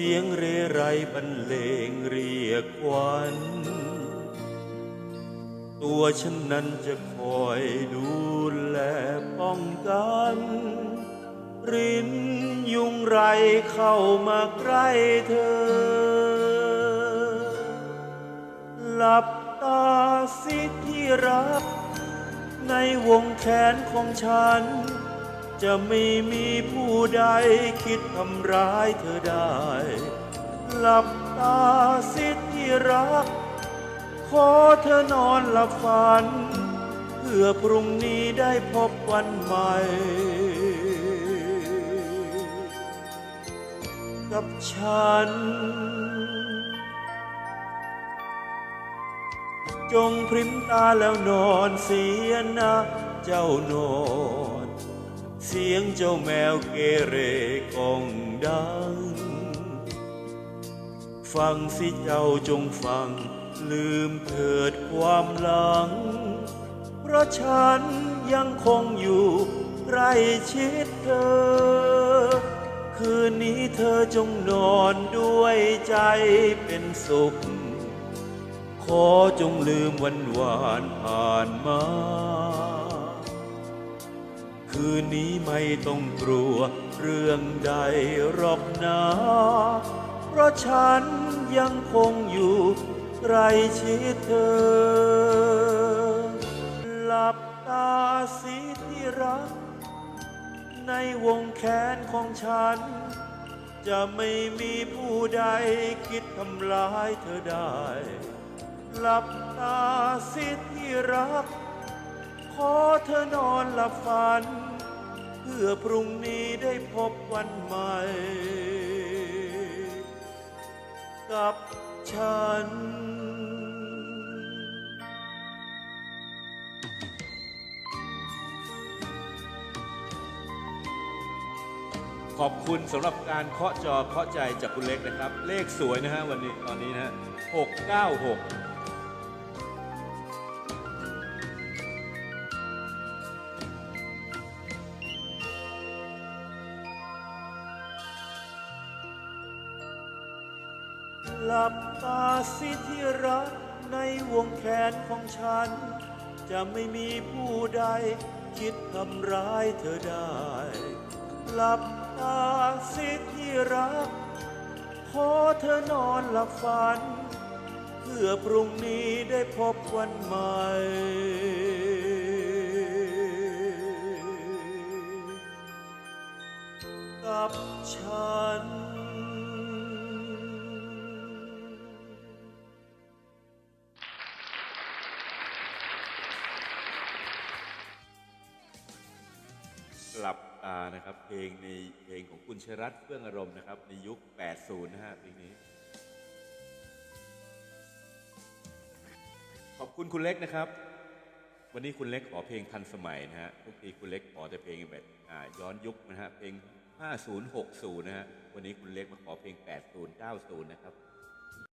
สียงเรไรบรรเลงเรียกควันตัวฉันนั้นจะคอยดูแลป้องกัน รินยุงไรเข้ามาใกล้เธอ หลับตาสิที่รัก ในวงแขนของฉัน จะไม่มีผู้ใดคิดทำร้ายเธอได้ หลับตาสิที่รัก ขอเธอนอนหลับฝัน เพื่อพรุ่งนี้ได้พบวันใหม่ กับฉัน จงพริมตาแล้วนอนเสียนะ เจ้านอน เสียงเจ้าแมวเกเรกองดัง ฟังสิเจ้าจงฟัง ลืมเถิดความหลัง เพราะฉันยังคงอยู่ใกล้ชิดเธอ คืนนี้เธอจงนอนด้วยใจเป็นสุข ขอจงลืมวันวานผ่านมา คืนนี้ไม่ต้องกลัวเรื่องใดหรอกนะเพราะฉันยังคงอยู่ใกล้ชิดเธอ หลับตาสิที่รัก ในวงแขนของฉัน จะไม่มีผู้ใดคิดทำร้ายเธอได้ หลับตาสิที่รัก ขอเธอนอนหลับฝัน เพื่อพรุ่งนี้ได้พบวันใหม่ กับฉัน ขอบคุณสำหรับการเคาะจอเคาะใจจากคุณเล็กนะครับ เลขสวยนะฮะวันนี้ตอนนี้นะฮะ696 หลับตาสิที่รักในวงแขนของฉัน จะไม่มีผู้ใดคิดทำร้ายเธอได้ หลับตาสิที่รัก ขอเธอนอนหลับฝัน เพื่อพรุ่งนี้ได้พบวันใหม่กับฉัน หลับตานะครับเพลงในเพลงของคุณชรัตเฟื่องอารมณ์นะครับในยุค 80 นะฮะเพลงนี้ ขอบคุณคุณเล็กนะครับ วันนี้คุณเล็กขอเพลงทันสมัยนะฮะทุกทีคุณเล็กขอแต่เพลงแบบย้อนยุคนะฮะเพลง 50 60 นะฮะวันนี้คุณเล็กมาขอเพลง 80 90 นะครับ